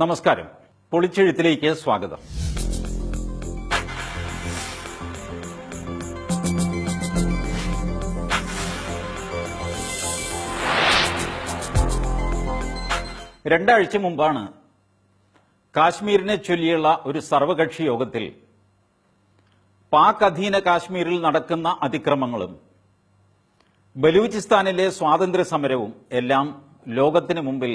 നമസ്കാരം. പൊളിച്ചെഴുത്തിലേക്ക് സ്വാഗതം. രണ്ടാഴ്ച മുമ്പാണ് കാശ്മീരിനെ ചൊല്ലിയുള്ള ഒരു സർവകക്ഷി യോഗത്തിൽ പാക് അധീന കാശ്മീരിൽ നടക്കുന്ന അതിക്രമങ്ങളും ബലൂചിസ്ഥാനിലെ സ്വാതന്ത്ര്യ സമരവും എല്ലാം ലോകത്തിന് മുമ്പിൽ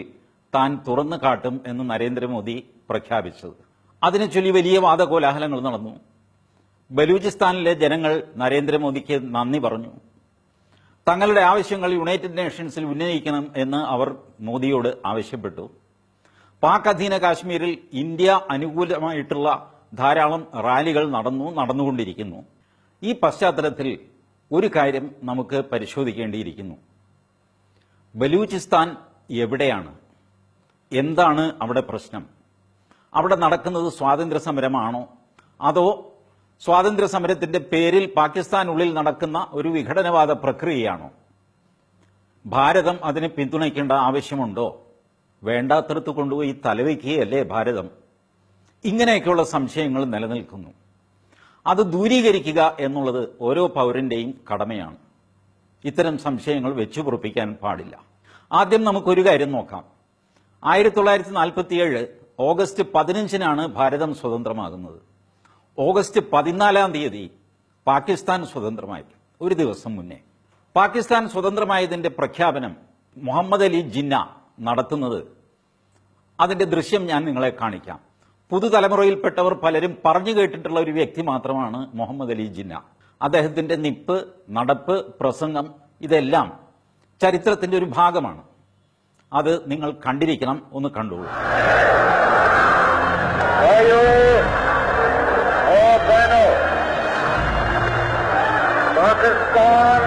താൻ തുറന്നു കാട്ടും എന്ന് നരേന്ദ്രമോദി പ്രഖ്യാപിച്ചത് അതിനെ ചൊല്ലി വലിയ വാദകോലാഹലങ്ങൾ നടന്നു. ബലൂചിസ്ഥാനിലെ ജനങ്ങൾ നരേന്ദ്രമോദിക്ക് നന്ദി പറഞ്ഞു. തങ്ങളുടെ ആവശ്യങ്ങൾ യുണൈറ്റഡ് നേഷൻസിൽ ഉന്നയിക്കണം എന്ന് അവർ മോദിയോട് ആവശ്യപ്പെട്ടു. പാക് അധീന കാശ്മീരിൽ ഇന്ത്യ അനുകൂലമായിട്ടുള്ള ധാരാളം റാലികൾ നടന്നു നടന്നുകൊണ്ടിരിക്കുന്നു. ഈ പശ്ചാത്തലത്തിൽ ഒരു കാര്യം നമുക്ക് പരിശോധിക്കേണ്ടിയിരിക്കുന്നു. ബലൂചിസ്ഥാൻ എവിടെയാണ്? എന്താണ് അവിടെ പ്രശ്നം? അവിടെ നടക്കുന്നത് സ്വാതന്ത്ര്യ സമരമാണോ അതോ സ്വാതന്ത്ര്യ സമരത്തിന്റെ പേരിൽ പാകിസ്ഥാനുള്ളിൽ നടക്കുന്ന ഒരു വിഘടനവാദ പ്രക്രിയയാണോ? ഭാരതം അതിനെ പിന്തുണയ്ക്കേണ്ട ആവശ്യമുണ്ടോ? വേണ്ടാത്തടത്ത് കൊണ്ടുപോയി തലവയ്ക്കുകയല്ലേ ഭാരതം? ഇങ്ങനെയൊക്കെയുള്ള സംശയങ്ങൾ നിലനിൽക്കുന്നു. അത് ദൂരീകരിക്കുക എന്നുള്ളത് ഓരോ പൗരന്റെയും കടമയാണ്. ഇത്തരം സംശയങ്ങൾ വെച്ചുപുറപ്പിക്കാൻ പാടില്ല. ആദ്യം നമുക്കൊരു കാര്യം നോക്കാം. ആയിരത്തി തൊള്ളായിരത്തി നാൽപ്പത്തിയേഴ് ഓഗസ്റ്റ് പതിനഞ്ചിനാണ് ഭാരതം സ്വതന്ത്രമാകുന്നത്. ഓഗസ്റ്റ് പതിനാലാം തീയതി പാകിസ്ഥാൻ സ്വതന്ത്രമായി ഒരു ദിവസം മുന്നേ. പാകിസ്ഥാൻ സ്വതന്ത്രമായതിന്റെ പ്രഖ്യാപനം മുഹമ്മദ് അലി ജിന്ന നടത്തുന്നത്. അതിന്റെ ദൃശ്യം ഞാൻ നിങ്ങളെ കാണിക്കാം. പുതുതലമുറയിൽപ്പെട്ടവർ പലരും പറഞ്ഞു കേട്ടിട്ടുള്ള ഒരു വ്യക്തി മാത്രമാണ് മുഹമ്മദ് അലി ജിന്ന. അദ്ദേഹത്തിന്റെ നിപ്പ് നടപ്പ് പ്രസംഗം ഇതെല്ലാം ചരിത്രത്തിന്റെ ഒരു ഭാഗമാണ്. അത് നിങ്ങൾ കണ്ടിരിക്കണം ഒന്ന് കണ്ടോളൂ भाइयों और बहनों पाकिस्तान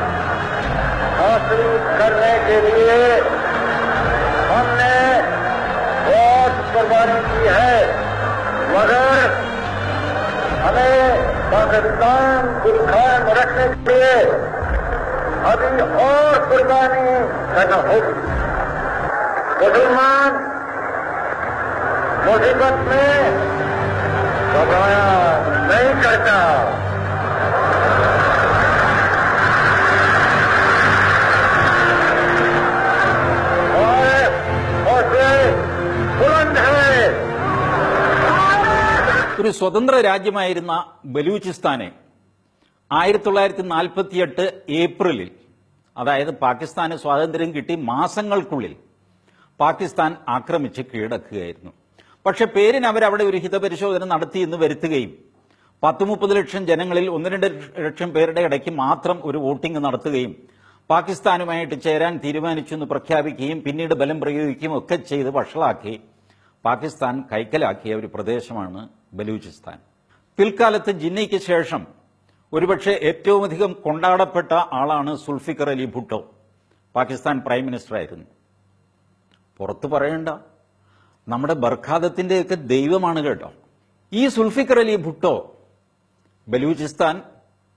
हासिल करने के लिए हमने बहुत कुर्बानी की है मगर हमें पाकिस्तान को कायम रखने के लिए अभी और कुर्बानी करना होगी मुसलमान मुसीबत में घबराया नहीं करता और हौसले बुलंद है ഒരു സ്വതന്ത്ര രാജ്യമായിരുന്ന ബലൂചിസ്ഥാനെ ആയിരത്തി തൊള്ളായിരത്തി നാൽപ്പത്തിയെട്ട് ഏപ്രിലിൽ അതായത് പാകിസ്ഥാന് സ്വാതന്ത്ര്യം കിട്ടി മാസങ്ങൾക്കുള്ളിൽ പാകിസ്ഥാൻ ആക്രമിച്ച് കീഴടക്കുകയായിരുന്നു. പക്ഷെ പേരിന് അവരവിടെ ഒരു ഹിതപരിശോധന നടത്തി എന്ന് വരുത്തുകയും പത്ത് മുപ്പത് ലക്ഷം ജനങ്ങളിൽ ഒന്ന് രണ്ട് ലക്ഷം പേരുടെ ഇടയ്ക്ക് മാത്രം ഒരു വോട്ടിംഗ് നടത്തുകയും പാകിസ്ഥാനുമായിട്ട് ചേരാൻ തീരുമാനിച്ചു എന്ന് പ്രഖ്യാപിക്കുകയും പിന്നീട് ബലം പ്രയോഗിക്കുകയും ഒക്കെ ചെയ്ത് വഷളാക്കി പാകിസ്ഥാൻ കൈക്കലാക്കിയ ഒരു പ്രദേശമാണ് ബലൂചിസ്ഥാൻ. പിൽക്കാലത്ത് ജിന്നയ്ക്ക് ശേഷം ഒരുപക്ഷെ ഏറ്റവും അധികം കൊണ്ടാടപ്പെട്ട ആളാണ് സുൽഫിക്കർ അലി ഭുട്ടോ. പാകിസ്ഥാൻ പ്രൈം മിനിസ്റ്റർ ആയിരുന്നു പുറത്തു പറയണ്ട. നമ്മുടെ ബർഖാദത്തിന്റെയൊക്കെ ദൈവമാണ് കേട്ടോ. ഈ സുൽഫിക്കർ അലി ഭുട്ടോ ബലൂചിസ്ഥാൻ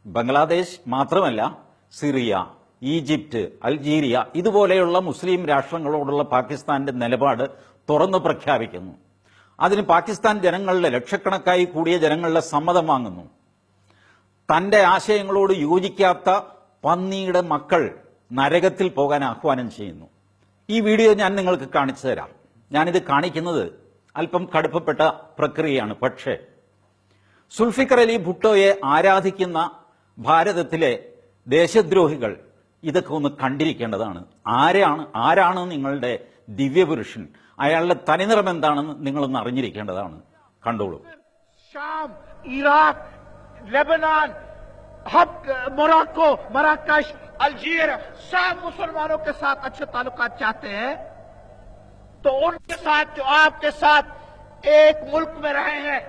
ബംഗ്ലാദേശ് മാത്രമല്ല സിറിയ ഈജിപ്റ്റ് അൾജീരിയ ഇതുപോലെയുള്ള മുസ്ലിം രാഷ്ട്രങ്ങളോടുള്ള പാകിസ്ഥാന്റെ നിലപാട് തുറന്നു പ്രഖ്യാപിക്കുന്നു. അതിന് പാകിസ്ഥാൻ ജനങ്ങളുടെ ലക്ഷക്കണക്കായി കൂടിയ ജനങ്ങളുടെ സമ്മതം വാങ്ങുന്നു. തന്റെ ആശയങ്ങളോട് യോജിക്കാത്ത പന്നിയുടെ മക്കൾ നരകത്തിൽ പോകാൻ ആഹ്വാനം ചെയ്യുന്നു. ഈ വീഡിയോ ഞാൻ നിങ്ങൾക്ക് കാണിച്ചു തരാം. ഞാനിത് കാണിക്കുന്നത് അല്പം കടുപ്പപ്പെട്ട പ്രക്രിയയാണ്. പക്ഷേ സുൽഫിക്കർ അലി ഭുട്ടോയെ ആരാധിക്കുന്ന ഭാരതത്തിലെ ദേശദ്രോഹികൾ ഇതൊക്കെ ഒന്ന് കണ്ടിരിക്കേണ്ടതാണ്. ആരാണ് ആരാണ് നിങ്ങളുടെ ദിവ്യപുരുഷൻ? അയാളുടെ തനിനിറം എന്താണെന്ന് നിങ്ങളൊന്ന് അറിഞ്ഞിരിക്കേണ്ടതാണ്. കണ്ടോളൂ. الجیر سب مسلمانوں کے ساتھ اچھے تعلقات چاہتے ہیں، تو ان کے ساتھ جو آپ کے ساتھ ایک ملک میں رہے ہیں،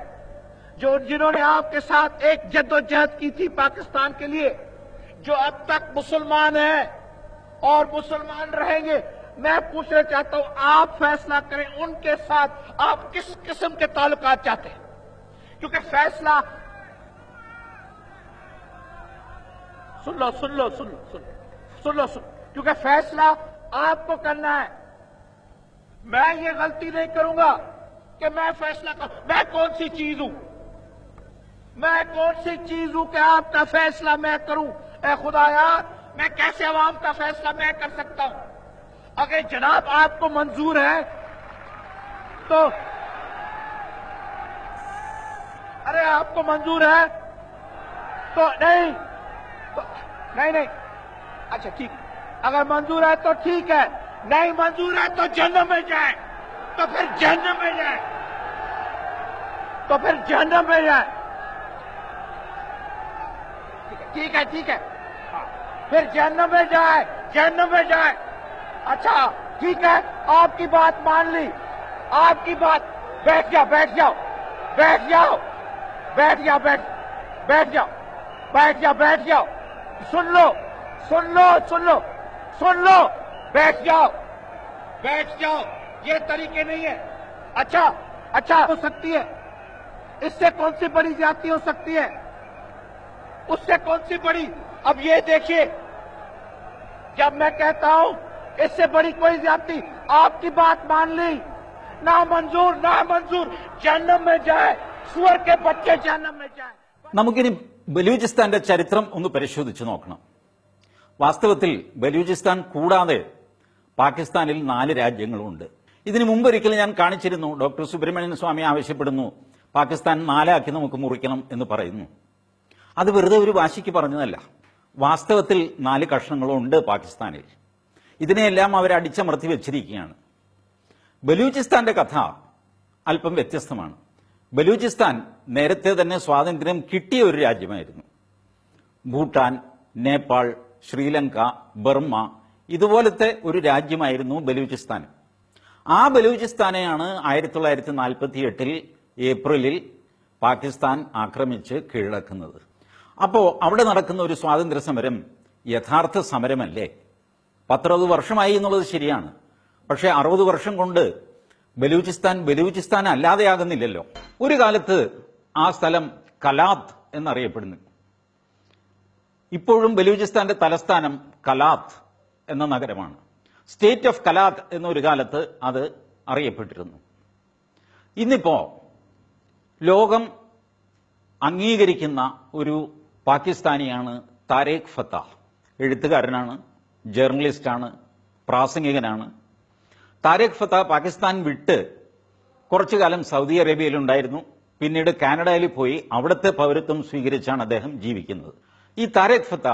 جو جنہوں نے آپ کے ساتھ ایک جد و جہد کی تھی پاکستان کے لیے، جو اب تک مسلمان ہیں اور مسلمان رہیں گے، میں پوچھنا چاہتا ہوں، آپ فیصلہ کریں ان کے ساتھ آپ کس قسم کے تعلقات چاہتے ہیں؟ کیونکہ فیصلہ سن لو سن لو سن لو سن لو، سن۔ کیونکہ فیصلہ آپ کو کرنا ہے۔ میں یہ غلطی نہیں کروں گا کہ میں فیصلہ کروں میں کون سی چیز ہوں؟ میں کون سی چیز ہوں کہ آپ کا فیصلہ میں کروں؟ اے خدا یا میں کیسے عوام کا فیصلہ میں کر سکتا ہوں؟ اگر جناب آپ کو منظور ہے تو ارے، آپ کو منظور ہے تو نہیں۔ نہیں نہیں۔ اچھا ٹھیک۔ اگر منظور ہے تو ٹھیک ہے، نہیں منظور ہے تو جنم میں جائے۔ تو پھر جنم میں جائے۔ تو پھر جنم میں جائے۔ ٹھیک ہے ٹھیک ہے۔ ہاں۔ پھر جنم میں جائے جنم میں جائے۔ اچھا ٹھیک ہے۔ آپ کی بات مان لی۔ آپ کی بات۔ بیٹھ جاؤ بیٹھ جاؤ۔ بیٹھ جاؤ۔ بیٹھ جاؤ بیٹھ جاؤ۔ بیٹھ جاؤ۔ بیٹھ جاؤ بیٹھ جاؤ۔ سن لو سن لو سن لو سن لو۔ بیٹھ جاؤ بیٹھ جاؤ۔ یہ طریقے نہیں ہے اچھا اچھا ہو سکتی ہے۔ اس سے کون سی بڑی زیادتی ہو سکتی ہے؟ اس سے کون سی بڑی؟ اب یہ دیکھیے، جب میں کہتا ہوں، اس سے بڑی کوئی زیادتی؟ آپ کی بات مان لی۔ نہ منظور نہ منظور جہنم میں جائے سور کے بچے جہنم میں جائے നമുക്കിനി ബലൂചിസ്ഥാന്റെ ചരിത്രം ഒന്ന് പരിശോധിച്ചു നോക്കണം. വാസ്തവത്തിൽ ബലൂചിസ്ഥാൻ കൂടാതെ പാകിസ്ഥാനിൽ നാല് രാജ്യങ്ങളുണ്ട് ഇതിനു മുമ്പൊരിക്കലും ഞാൻ കാണിച്ചിരുന്നു ഡോക്ടർ സുബ്രഹ്മണ്യൻ സ്വാമി ആവശ്യപ്പെടുന്നു പാകിസ്ഥാൻ നാലാക്കി നമുക്ക് മുറിക്കണം എന്ന് പറയുന്നു. അത് വെറുതെ ഒരു വാശിക്ക് പറഞ്ഞതല്ല. വാസ്തവത്തിൽ നാല് കഷ്ണങ്ങളുണ്ട് പാകിസ്ഥാനിൽ. ഇതിനെയെല്ലാം അവർ വെച്ചിരിക്കുകയാണ്. ബലൂചിസ്ഥാന്റെ കഥ അല്പം വ്യത്യസ്തമാണ്. ബലൂചിസ്ഥാൻ നേരത്തെ തന്നെ സ്വാതന്ത്ര്യം കിട്ടിയ ഒരു രാജ്യമായിരുന്നു. ഭൂട്ടാൻ നേപ്പാൾ ശ്രീലങ്ക ബർമ്മ ഇതുപോലത്തെ ഒരു രാജ്യമായിരുന്നു ബലൂചിസ്ഥാൻ. ആ ബലൂചിസ്ഥാനെയാണ് ആയിരത്തി തൊള്ളായിരത്തി നാൽപ്പത്തി എട്ടിൽ ഏപ്രിലിൽ പാകിസ്ഥാൻ ആക്രമിച്ച് കീഴടക്കുന്നത്. അപ്പോൾ അവിടെ നടക്കുന്ന ഒരു സ്വാതന്ത്ര്യ സമരം യഥാർത്ഥ സമരമല്ലേ? പത്തറുപത് വർഷമായി എന്നുള്ളത് ശരിയാണ്. പക്ഷേ അറുപത് വർഷം കൊണ്ട് ബലൂചിസ്ഥാൻ ബലൂചിസ്ഥാൻ അല്ലാതെയാകുന്നില്ലല്ലോ. ഒരു കാലത്ത് ആ സ്ഥലം കലാത്ത് എന്നറിയപ്പെടുന്നു. ഇപ്പോഴും ബലൂചിസ്ഥാന്റെ തലസ്ഥാനം കലാത്ത് എന്ന നഗരമാണ്. സ്റ്റേറ്റ് ഓഫ് കലാത്ത് എന്നൊരു കാലത്ത് അത് അറിയപ്പെട്ടിരുന്നു. ഇന്നിപ്പോ ലോകം അംഗീകരിക്കുന്ന ഒരു പാകിസ്ഥാനിയാണ് താരേഖ് ഫത്താഹ്. എഴുത്തുകാരനാണ് ജേർണലിസ്റ്റാണ് പ്രാസംഗികനാണ് താരേഖ് ഫത്ത പാകിസ്ഥാൻ വിട്ട് കുറച്ചു കാലം സൗദി അറേബ്യയിൽ ഉണ്ടായിരുന്നു. പിന്നീട് കാനഡയിൽ പോയി അവിടുത്തെ പൗരത്വം സ്വീകരിച്ചാണ് അദ്ദേഹം ജീവിക്കുന്നത്. ഈ താരേഖ് ഫത്ത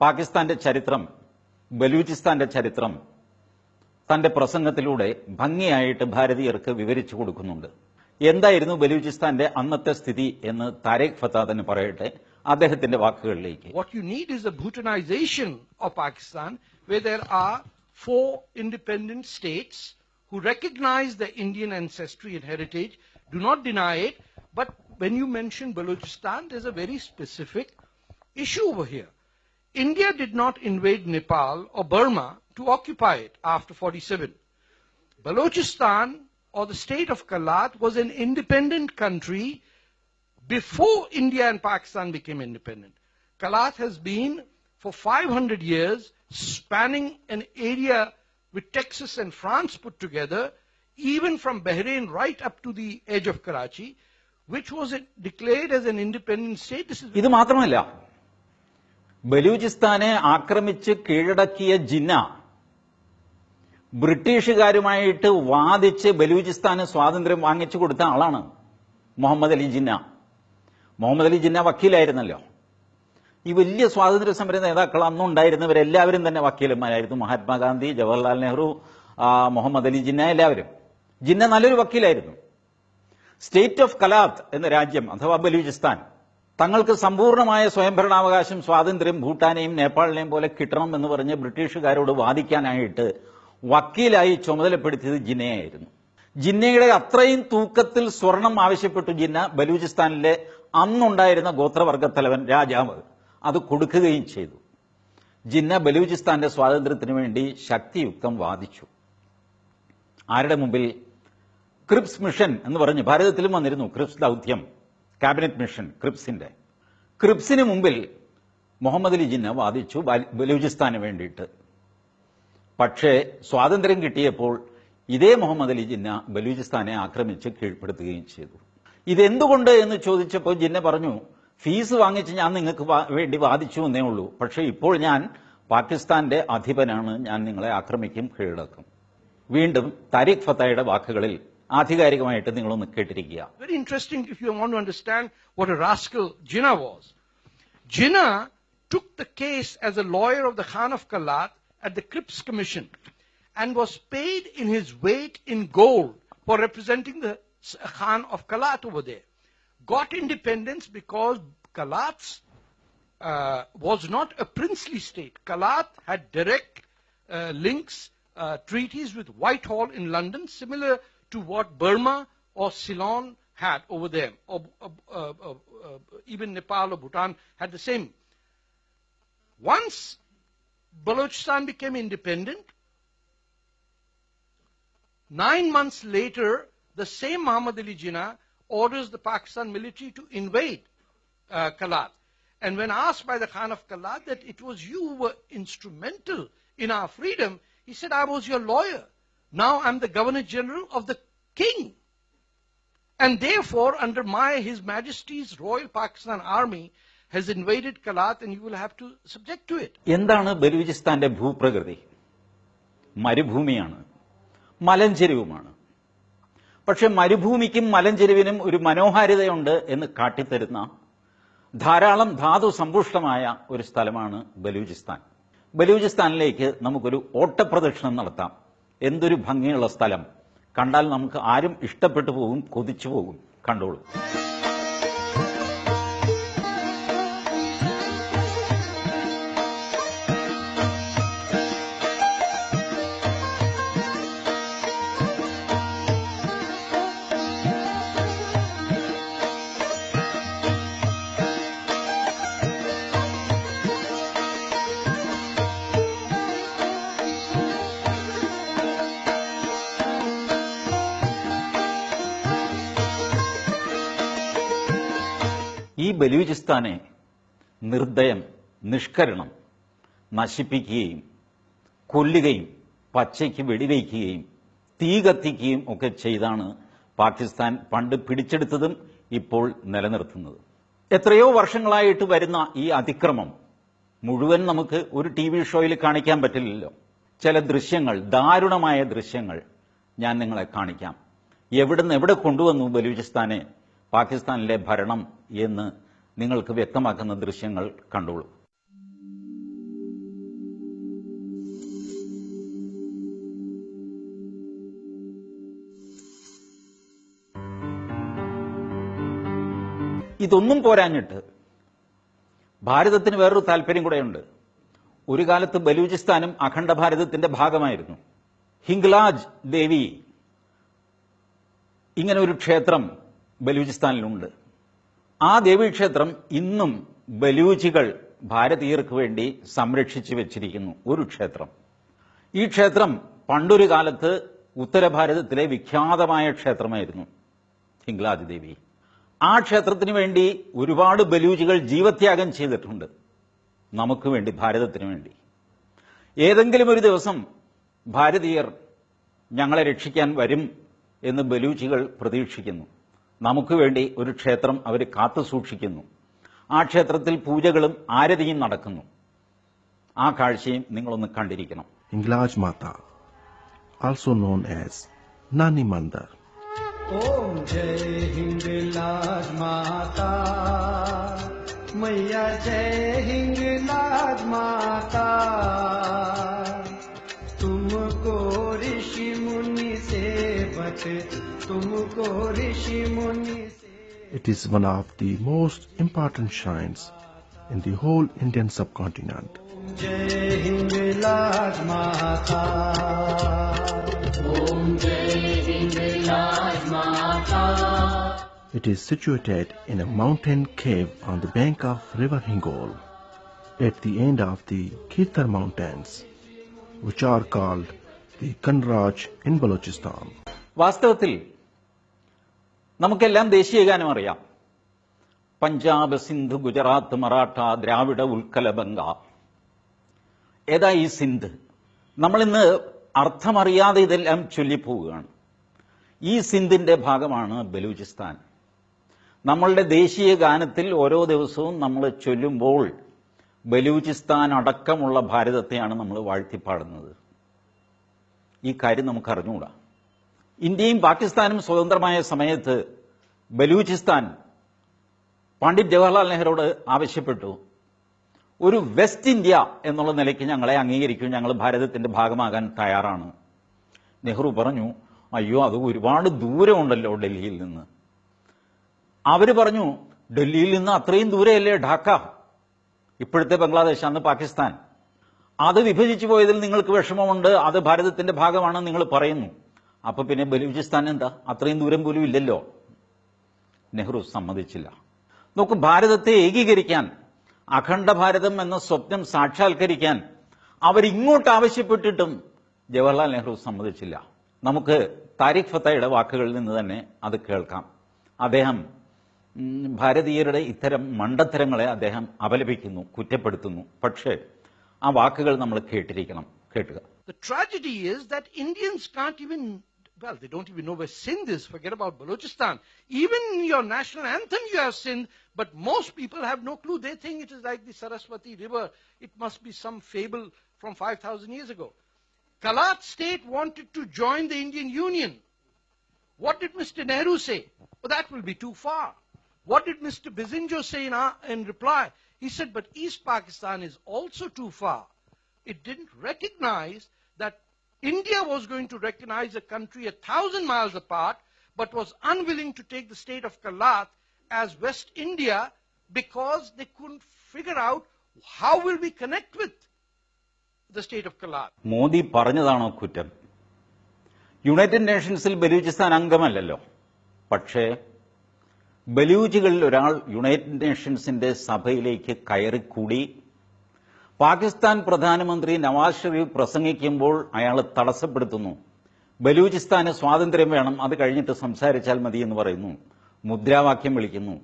പാകിസ്ഥാന്റെ ചരിത്രം ബലൂചിസ്ഥാന്റെ ചരിത്രം തന്റെ പ്രസംഗത്തിലൂടെ ഭംഗിയായിട്ട് ഭാരതീയർക്ക് വിവരിച്ചു കൊടുക്കുന്നുണ്ട്. എന്തായിരുന്നു ബലൂചിസ്ഥാന്റെ അന്നത്തെ സ്ഥിതി എന്ന് താരേഖ് ഫത്ത തന്നെ പറയട്ടെ അദ്ദേഹത്തിന്റെ വാക്കുകളിലേക്ക്. What you need is Bhutanization of Pakistan, where there are four independent states who recognize the Indian ancestry and heritage, do not deny it. But when you mention Balochistan, there's a very specific issue over here. India did not invade Nepal or Burma to occupy it after 47. Balochistan or the state of Kalat was an independent country before India and Pakistan became independent. Kalat has been for 500 years spanning an area with Texas and France put together, even from Bahrain right up to the edge of Karachi, which was declared as an independent state. This is ഇത് മാത്രമല്ല ബലൂചിസ്ഥാനെ ആക്രമിച്ച് കീഴടക്കിയ ജിന്ന ബ്രിട്ടീഷുകാരുമായിട്ട് വാദിച്ച് ബലൂചിസ്ഥാന് സ്വാതന്ത്ര്യം വാങ്ങിച്ചു കൊടുത്ത ആളാണ് മുഹമ്മദ് അലി ജിന്ന മുഹമ്മദ് അലി ജിന്ന വക്കീലായിരുന്നല്ലോ ഈ വലിയ സ്വാതന്ത്ര്യ സമര നേതാക്കൾ അന്നുണ്ടായിരുന്നവരെല്ലാവരും തന്നെ വക്കീലന്മാരായിരുന്നു. മഹാത്മാഗാന്ധി ജവഹർലാൽ നെഹ്റു മുഹമ്മദ് അലി ജിന്ന എല്ലാവരും. ജിന്ന നല്ലൊരു വക്കീലായിരുന്നു. സ്റ്റേറ്റ് ഓഫ് കലാത്ത് എന്ന രാജ്യം അഥവാ ബലൂചിസ്ഥാൻ തങ്ങൾക്ക് സമ്പൂർണമായ സ്വയംഭരണാവകാശം സ്വാതന്ത്ര്യം ഭൂട്ടാനെയും നേപ്പാളിനെയും പോലെ കിട്ടണം എന്ന് പറഞ്ഞ് ബ്രിട്ടീഷുകാരോട് വാദിക്കാനായിട്ട് വക്കീലായി ചുമതലപ്പെടുത്തിയത് ജിന്നയായിരുന്നു. ജിന്നയുടെ അത്രയും തൂക്കത്തിൽ സ്വർണം ആവശ്യപ്പെട്ടു ജിന്ന ബലൂചിസ്ഥാനിലെ അന്നുണ്ടായിരുന്ന ഗോത്രവർഗ തലവൻ രാജാവ്. അത് കൊടുക്കുകയും ചെയ്തു. ജിന്ന ബലൂചിസ്ഥാന്റെ സ്വാതന്ത്ര്യത്തിന് വേണ്ടി ശക്തിയുക്തം വാദിച്ചു. ആരുടെ മുമ്പിൽ? ക്രിപ്സ് മിഷൻ എന്ന് പറഞ്ഞ് ഭാരതത്തിലും വന്നിരുന്നു ക്രിപ്സ് ദൗത്യം ക്യാബിനറ്റ് മിഷൻ ക്രിപ്സിന്റെ. ക്രിപ്സിന് മുമ്പിൽ മുഹമ്മദ് അലി ജിന്ന വാദിച്ചു ബലൂചിസ്ഥാന് വേണ്ടിയിട്ട്. പക്ഷേ സ്വാതന്ത്ര്യം കിട്ടിയപ്പോൾ ഇതേ മുഹമ്മദ് അലി ജിന്ന ബലൂചിസ്ഥാനെ ആക്രമിച്ച് കീഴ്പ്പെടുത്തുകയും ചെയ്തു. ഇതെന്തുകൊണ്ട് എന്ന് ചോദിച്ചപ്പോൾ ജിന്ന പറഞ്ഞു ഫീസ് വാങ്ങിച്ച് ഞാൻ നിങ്ങൾക്ക് വേണ്ടി വാദിച്ചു എന്നേ ഉള്ളൂ പക്ഷേ ഇപ്പോൾ ഞാൻ പാകിസ്ഥാന്റെ അധിപനാണ് ഞാൻ നിങ്ങളെ ആക്രമിക്കും കീഴടക്കും വീണ്ടും താരിഖ് ഫത്തയുടെ വാക്കുകളിൽ ആധികാരികമായിട്ട് നിങ്ങളൊന്ന് കേട്ടിരിക്കുക interesting if you want to understand what a rascal Jinnah was. Jinnah took the case as a lawyer of the Khan of Kalat at the Cripps Commission and was paid in his weight in gold for representing the Khan of Kalat over there. Got independence because Kalat's uh, was not a princely state. Kalat had direct uh, links, uh, treaties with Whitehall in London, similar to what Burma or Ceylon had over there, or uh, uh, uh, even Nepal or Bhutan had the same. Once Balochistan became independent, nine months later, the same Muhammad Ali Jinnah orders the Pakistan military to invade uh, Kalat. And when asked by the Khan of Kalat that it was you who were instrumental in our freedom, he said, I was your lawyer. Now I'm the Governor General of the King. And therefore, under my His Majesty's Royal Pakistan Army has invaded Kalat and you will have to subject to it. എന്താണ് ബലൂചിസ്ഥാന്റെ ഭൂപ്രകൃതി മരുഭൂമിയാണ് മലഞ്ചെരിവുമാണ് പക്ഷെ മരുഭൂമിക്കും മലഞ്ചെരുവിനും ഒരു മനോഹാരിതയുണ്ട് എന്ന് കാട്ടിത്തരുന്ന ധാരാളം ധാതു സമ്പുഷ്ടമായ ഒരു സ്ഥലമാണ് ബലൂചിസ്ഥാൻ. ബലൂചിസ്ഥാനിലേക്ക് നമുക്കൊരു ഓട്ടപ്രദക്ഷിണം നടത്താം. എന്തൊരു ഭംഗിയുള്ള സ്ഥലം. കണ്ടാൽ നമുക്ക് ആരും ഇഷ്ടപ്പെട്ടു പോകും കൊതിച്ചു പോകും. കണ്ടോളൂ. ബലൂചിസ്ഥാനെ നിർദ്ദയം നിഷ്കരണം നശിപ്പിക്കുകയും കൊല്ലുകയും പച്ചയ്ക്ക് വെടിവയ്ക്കുകയും തീ കത്തിക്കുകയും ഒക്കെ ചെയ്താണ് പാകിസ്ഥാൻ പണ്ട് പിടിച്ചെടുത്തതും ഇപ്പോൾ നിലനിർത്തുന്നത്. എത്രയോ വർഷങ്ങളായിട്ട് വരുന്ന ഈ അതിക്രമം മുഴുവൻ നമുക്ക് ഒരു ടി വി ഷോയിൽ കാണിക്കാൻ പറ്റില്ലല്ലോ. ചില ദൃശ്യങ്ങൾ ദാരുണമായ ദൃശ്യങ്ങൾ ഞാൻ നിങ്ങളെ കാണിക്കാം. എവിടുന്ന് എവിടെ കൊണ്ടുവന്നു ബലൂചിസ്ഥാനെ? പാകിസ്ഥാനിലെ ഭരണം എന്ന് നിങ്ങൾക്ക് വ്യക്തമാക്കുന്ന ദൃശ്യങ്ങൾ കണ്ടോളൂ. ഇതൊന്നും പോരാഞ്ഞിട്ട് ഭാരതത്തിന് വേറൊരു താല്പര്യം കൂടെയുണ്ട്. ഒരു കാലത്ത് ബലൂചിസ്ഥാനും അഖണ്ഡ ഭാരതത്തിന്റെ ഭാഗമായിരുന്നു. ഹിംഗ്ലാജ് ദേവി ഇങ്ങനെ ഒരു ക്ഷേത്രം ബലൂചിസ്ഥാനിലുണ്ട്. ആ ദേവീക്ഷേത്രം ഇന്നും ബലൂചികൾ ഭാരതീയർക്ക് വേണ്ടി സംരക്ഷിച്ചു വെച്ചിരിക്കുന്നു. ഒരു ക്ഷേത്രം. ഈ ക്ഷേത്രം പണ്ടൊരു കാലത്ത് ഉത്തരഭാരതത്തിലെ വിഖ്യാതമായ ക്ഷേത്രമായിരുന്നു. ഹിംഗ്ലാജ് ദേവി ആ ക്ഷേത്രത്തിന് വേണ്ടി ഒരുപാട് ബലൂചികൾ ജീവത്യാഗം ചെയ്തിട്ടുണ്ട്. നമുക്ക് വേണ്ടി ഭാരതത്തിന് വേണ്ടി. ഏതെങ്കിലും ഒരു ദിവസം ഭാരതീയർ ഞങ്ങളെ രക്ഷിക്കാൻ വരും എന്ന് ബലൂചികൾ പ്രതീക്ഷിക്കുന്നു. നമുക്ക് വേണ്ടി ഒരു ക്ഷേത്രം അവർ കാത്തു സൂക്ഷിക്കുന്നു. ആ ക്ഷേത്രത്തിൽ പൂജകളും ആരതിയും നടക്കുന്നു. ആ കാഴ്ചയും നിങ്ങളൊന്ന് കണ്ടിരിക്കണം. Hinglaj Mata also known as Nani Mandir ഓം ജയ ഹിംഗ്ലാജ് മാത മയ്യ Jaya Hinglaj Mata It is one of the most important shrines in the whole Indian subcontinent. It is situated in a mountain cave on the bank of river Hingol at the end of the Khithar mountains which are called the Kanraj in Balochistan. വാസ്തവത്തിൽ നമുക്കെല്ലാം ദേശീയ ഗാനം അറിയാം. പഞ്ചാബ് സിന്ധ് ഗുജറാത്ത് മറാഠ ദ്രാവിഡ ഉൽക്കല ബംഗ. ഏതാ ഈ സിന്ധ്? നമ്മളിന്ന് അർത്ഥമറിയാതെ ഇതെല്ലാം ചൊല്ലിപ്പോവുകയാണ്. ഈ സിന്ധിന്റെ ഭാഗമാണ് ബലൂചിസ്ഥാൻ. നമ്മളുടെ ദേശീയ ഗാനത്തിൽ ഓരോ ദിവസവും നമ്മൾ ചൊല്ലുമ്പോൾ ബലൂചിസ്ഥാൻ അടക്കമുള്ള ഭാരതത്തെയാണ് നമ്മൾ വാഴ്ത്തിപ്പാടുന്നത്. ഈ കാര്യം നമുക്ക് അറിഞ്ഞുകൂടാ ഇന്ത്യയും പാകിസ്ഥാനും സ്വതന്ത്രമായ സമയത്ത് ബലൂചിസ്ഥാൻ പണ്ഡിറ്റ് ജവഹർലാൽ നെഹ്റുവോട് ആവശ്യപ്പെട്ടു. ഒരു വെസ്റ്റ് ഇന്ത്യ എന്നുള്ള നിലയ്ക്ക് ഞങ്ങളെ അംഗീകരിക്കും. ഞങ്ങൾ ഭാരതത്തിന്റെ ഭാഗമാകാൻ തയ്യാറാണ്. നെഹ്റു പറഞ്ഞു അയ്യോ അത് ഒരുപാട് ദൂരമുണ്ടല്ലോ ഡൽഹിയിൽ നിന്ന്. അവർ പറഞ്ഞു ഡൽഹിയിൽ നിന്ന് അത്രയും ദൂരെയല്ലേ ഢാക്ക? ഇപ്പോഴത്തെ ബംഗ്ലാദേശ് അന്ന് പാകിസ്ഥാൻ. അത് വിഭജിച്ചു പോയതിൽ നിങ്ങൾക്ക് വിഷമമുണ്ട്. അത് ഭാരതത്തിന്റെ ഭാഗമാണെന്ന് നിങ്ങൾ പറയുന്നു. അപ്പൊ പിന്നെ ബലൂചിസ്ഥാൻ എന്താ? അത്രയും ദൂരം പോലും ഇല്ലല്ലോ. നെഹ്റു സമ്മതിച്ചില്ല. നോക്കൂ ഭാരതത്തെ ഏകീകരിക്കാൻ അഖണ്ഡ ഭാരതം എന്ന സ്വപ്നം സാക്ഷാത്കരിക്കാൻ അവരിങ്ങോട്ട് ആവശ്യപ്പെട്ടിട്ടും ജവഹർലാൽ നെഹ്റു സമ്മതിച്ചില്ല. നമുക്ക് താരിഖ് ഫത്തയുടെ വാക്കുകളിൽ നിന്ന് തന്നെ അത് കേൾക്കാം. അദ്ദേഹം ഭാരതീയരുടെ ഇത്തരം മണ്ടത്തരങ്ങളെ അദ്ദേഹം അപലപിക്കുന്നു കുറ്റപ്പെടുത്തുന്നു. പക്ഷേ ആ വാക്കുകൾ നമ്മൾ കേട്ടിരിക്കണം. കേട്ടുക. The tragedy is that Indians can't even, well, they don't even know where Sindh is. Forget about Balochistan. Even in your national anthem, you have Sindh, but most people have no clue. They think it is like the Saraswati River. It must be some fable from 5,000 years ago. Kalat state wanted to join the Indian Union. What did Mr. Nehru say? Well, that will be too far. What did Mr. Bizinjo say in, our, in reply? He said, but East Pakistan is also too far. It didn't recognize that India was going to recognize a country a thousand miles apart, but was unwilling to take the state of Kalat as West India because they couldn't figure out how will we connect with the state of Kalat. Modi പറഞ്ഞതാണോ കുറ്റം United നേഷൻസിൽ ബലൂചിസ്ഥാൻ അംഗമല്ലല്ലോ പക്ഷേ Nations ഒരാൾ United നേഷൻസിന്റെ സഭയിലേക്ക് കയറിക്കൂടി പാകിസ്ഥാൻ പ്രധാനമന്ത്രി നവാസ് ഷെരീഫ് പ്രസംഗിക്കുമ്പോൾ അയാൾ തടസ്സപ്പെടുത്തുന്നു. ബലൂചിസ്ഥാന് സ്വാതന്ത്ര്യം വേണം അത് കഴിഞ്ഞിട്ട് സംസാരിച്ചാൽ മതി എന്ന് പറയുന്നു. മുദ്രാവാക്യം വിളിക്കുന്നു.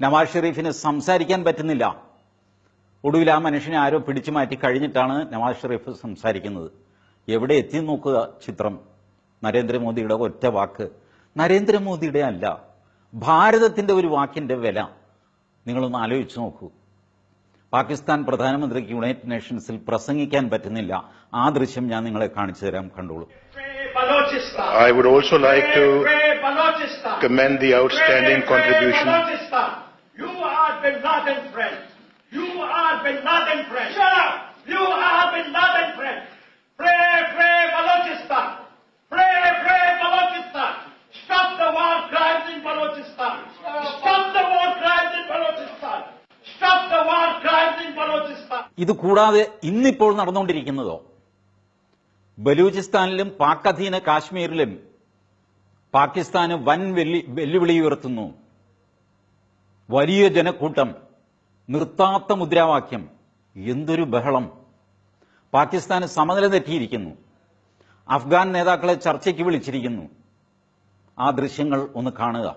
നവാസ് ഷെരീഫിന് സംസാരിക്കാൻ പറ്റുന്നില്ല. ഒടുവിൽ ആ മനുഷ്യനെ ആരോ പിടിച്ചു മാറ്റി കഴിഞ്ഞിട്ടാണ് നവാസ് ഷെരീഫ് സംസാരിക്കുന്നത്. എവിടെ എത്തി നോക്കുക ചിത്രം. നരേന്ദ്രമോദിയുടെ ഒറ്റ വാക്ക്. നരേന്ദ്രമോദിയുടെ അല്ല ഭാരതത്തിന്റെ ഒരു വാക്കിന്റെ വില. നിങ്ങളൊന്ന് ആലോചിച്ച് നോക്കൂ. പാകിസ്ഥാൻ പ്രധാനമന്ത്രിക്ക് യുണൈറ്റഡ് നേഷൻസിൽ പ്രസംഗിക്കാൻ പറ്റുന്നില്ല ആ ദൃശ്യം ഞാൻ നിങ്ങളെ കാണിച്ചു തരാം കണ്ടോളൂ Balochistan. I would also like to Pray Balochistan. commend the outstanding Pray, pray contribution. Balochistan. You are Bin Laden friend. You are Bin Laden friend. Shut up. You are Bin Laden friend. Pray, pray ഇത് കൂടാതെ ഇന്നിപ്പോൾ നടന്നുകൊണ്ടിരിക്കുന്നതോ? ബലൂചിസ്ഥാനിലും പാക് അധീന കാശ്മീരിലും പാകിസ്ഥാന് വൻ വെല്ലു വെല്ലുവിളി ഉയർത്തുന്നു. വലിയ ജനക്കൂട്ടം നിർത്താത്ത മുദ്രാവാക്യം എന്തൊരു ബഹളം. പാകിസ്ഥാന് സമനില തെറ്റിയിരിക്കുന്നു. അഫ്ഗാൻ നേതാക്കളെ ചർച്ചയ്ക്ക് വിളിച്ചിരിക്കുന്നു. ആ ദൃശ്യങ്ങൾ ഒന്ന് കാണുക.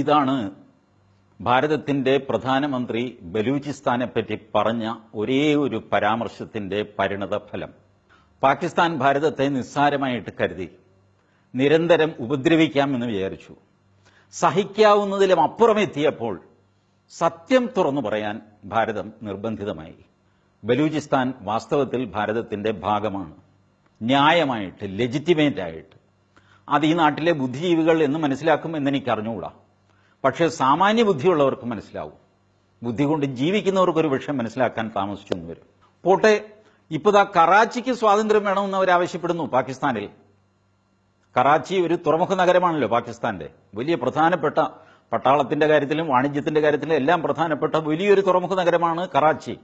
ഇതാണ് ഭാരതത്തിന്റെ പ്രധാനമന്ത്രി ബലൂചിസ്ഥാനെ പറ്റി പറഞ്ഞ ഒരേ ഒരു പരാമർശത്തിന്റെ പരിണത ഫലം. പാകിസ്ഥാൻ ഭാരതത്തെ നിസ്സാരമായിട്ട് കരുതി. നിരന്തരം ഉപദ്രവിക്കാമെന്ന് വിചാരിച്ചു. സഹിക്കാവുന്നതിലും അപ്പുറം എത്തിയപ്പോൾ സത്യം തുറന്നു പറയാൻ ഭാരതം നിർബന്ധിതമായി. ബലൂചിസ്ഥാൻ വാസ്തവത്തിൽ ഭാരതത്തിന്റെ ഭാഗമാണ്. ന്യായമായിട്ട് ലെജിറ്റിമേറ്റ് ആയിട്ട്. അത് ഈ നാട്ടിലെ ബുദ്ധിജീവികൾ എന്ന് മനസ്സിലാക്കും എന്നെനിക്കറിഞ്ഞുകൂടാ പക്ഷേ സാമാന്യ ബുദ്ധിയുള്ളവർക്ക് മനസ്സിലാവും. ബുദ്ധി കൊണ്ട് ജീവിക്കുന്നവർക്ക് ഒരു വിഷയം മനസ്സിലാക്കാൻ താമസിച്ചു എന്ന് വരും. പോട്ടെ ഇപ്പോൾ ആ കറാച്ചിക്ക് സ്വാതന്ത്ര്യം വേണമെന്ന് അവർ ആവശ്യപ്പെടുന്നു പാകിസ്ഥാനിൽ. കറാച്ചി ഒരു തുറമുഖ നഗരമാണല്ലോ പാകിസ്ഥാന്റെ. വലിയ പ്രധാനപ്പെട്ട പട്ടാളത്തിന്റെ കാര്യത്തിലും വാണിജ്യത്തിന്റെ കാര്യത്തിലും എല്ലാം പ്രധാനപ്പെട്ട വലിയൊരു തുറമുഖ നഗരമാണ് കറാച്ചി.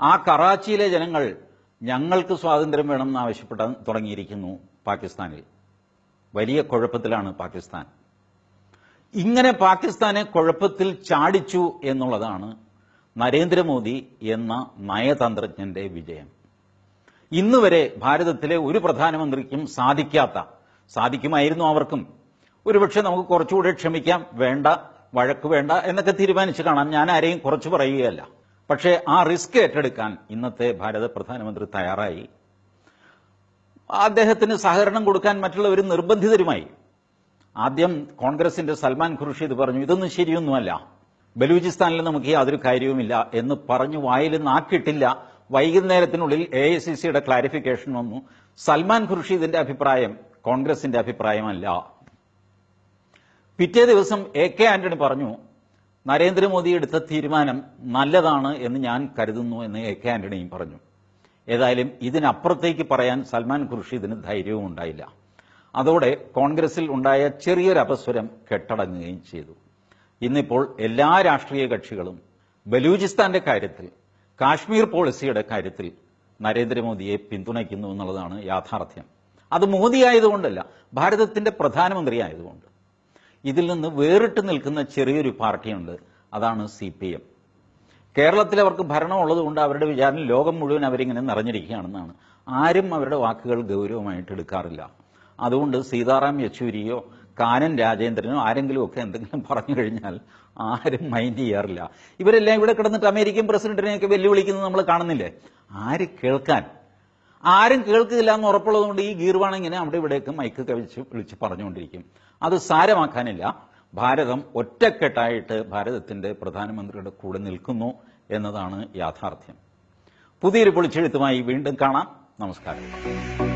ആ കറാച്ചിയിലെ ജനങ്ങൾ ഞങ്ങൾക്ക് സ്വാതന്ത്ര്യം വേണമെന്ന് ആവശ്യപ്പെടാൻ തുടങ്ങിയിരിക്കുന്നു പാകിസ്ഥാനിൽ. വലിയ കുഴപ്പത്തിലാണ് പാകിസ്ഥാൻ. ഇങ്ങനെ പാകിസ്ഥാനെ കുഴപ്പത്തിൽ ചാടിച്ചു എന്നുള്ളതാണ് നരേന്ദ്രമോദി എന്ന നയതന്ത്രജ്ഞന്റെ വിജയം. ഇന്ന് വരെ ഭാരതത്തിലെ ഒരു പ്രധാനമന്ത്രിക്കും സാധിക്കാത്ത സാധിക്കുമായിരുന്നു അവർക്കും. ഒരുപക്ഷെ നമുക്ക് കുറച്ചുകൂടെ ക്ഷമിക്കാം വേണ്ട വഴക്ക് വേണ്ട എന്നൊക്കെ തീരുമാനിച്ച് കാണാം. ഞാൻ ആരെയും കുറച്ച് പറയുകയല്ല. പക്ഷേ ആ റിസ്ക് ഏറ്റെടുക്കാൻ ഇന്നത്തെ ഭാരത പ്രധാനമന്ത്രി തയ്യാറായി. അദ്ദേഹത്തിന് സഹകരണം കൊടുക്കാൻ മറ്റുള്ളവർ നിർബന്ധിതരുമായി. ആദ്യം കോൺഗ്രസിന്റെ സൽമാൻ ഖുർഷീദ് പറഞ്ഞു ഇതൊന്നും ശരിയൊന്നുമല്ല. ബലൂചിസ്ഥാനിൽ നമുക്ക് യാതൊരു കാര്യവുമില്ല എന്ന് പറഞ്ഞു വായിൽ നാക്കിട്ടില്ല വൈകുന്നേരത്തിനുള്ളിൽ എ ഐ സി സിയുടെ ക്ലാരിഫിക്കേഷൻ വന്നു. സൽമാൻ ഖുർഷീദിന്റെ അഭിപ്രായം കോൺഗ്രസിന്റെ അഭിപ്രായമല്ല. പിറ്റേ ദിവസം എ കെ ആന്റണി പറഞ്ഞു നരേന്ദ്രമോദി എടുത്ത തീരുമാനം നല്ലതാണ് എന്ന് ഞാൻ കരുതുന്നു എന്ന് എ കെ ആന്റണിയും പറഞ്ഞു. ഏതായാലും ഇതിനപ്പുറത്തേക്ക് പറയാൻ സൽമാൻ ഖുർഷീദിന് ധൈര്യവും ഉണ്ടായില്ല അതോടെ കോൺഗ്രസിൽ ഉണ്ടായ ചെറിയൊരു അപസ്വരം കെട്ടടങ്ങുകയും ചെയ്തു. ഇന്നിപ്പോൾ എല്ലാ രാഷ്ട്രീയ കക്ഷികളും ബലൂചിസ്ഥാന്റെ കാര്യത്തിൽ കാശ്മീർ പോളിസിയുടെ കാര്യത്തിൽ നരേന്ദ്രമോദിയെ പിന്തുണയ്ക്കുന്നു എന്നുള്ളതാണ് യാഥാർത്ഥ്യം. അത് മോദി ആയതുകൊണ്ടല്ല ഭാരതത്തിന്റെ പ്രധാനമന്ത്രി ആയതുകൊണ്ട്. ഇതിൽ നിന്ന് വേറിട്ട് നിൽക്കുന്ന ചെറിയൊരു പാർട്ടിയുണ്ട് അതാണ് സി പി എം കേരളത്തിൽ അവർക്ക് ഭരണം ഉള്ളതുകൊണ്ട് അവരുടെ വിചാരം ലോകം മുഴുവൻ അവരിങ്ങനെ നിറഞ്ഞിരിക്കുകയാണെന്നാണ്. ആരും അവരുടെ വാക്കുകൾ ഗൗരവമായിട്ട് എടുക്കാറില്ല. അതുകൊണ്ട് സീതാറാം യെച്ചൂരിയോ കാനൻ രാജേന്ദ്രനോ ആരെങ്കിലും ഒക്കെ എന്തെങ്കിലും പറഞ്ഞു കഴിഞ്ഞാൽ ആരും മൈൻഡ് ചെയ്യാറില്ല. ഇവരെല്ലാം ഇവിടെ കിടന്നിട്ട് അമേരിക്കൻ പ്രസിഡന്റിനെയൊക്കെ വെല്ലുവിളിക്കുന്നത് നമ്മൾ കാണുന്നില്ലേ? ആര് കേൾക്കാൻ? ആരും കേൾക്കില്ല എന്ന് ഉറപ്പുള്ളതുകൊണ്ട് ഈ ഗീർവാണ് ഇങ്ങനെ അവിടെ ഇവിടേക്ക് മൈക്ക് കവിച്ച് വിളിച്ച് പറഞ്ഞുകൊണ്ടിരിക്കും. അത് സാരമാക്കാനില്ല. ഭാരതം ഒറ്റക്കെട്ടായിട്ട് ഭാരതത്തിന്റെ പ്രധാനമന്ത്രിയുടെ കൂടെ നിൽക്കുന്നു എന്നതാണ് യാഥാർത്ഥ്യം. പുതിയൊരു പൊളിച്ചെഴുത്തുമായി വീണ്ടും കാണാം. നമസ്കാരം.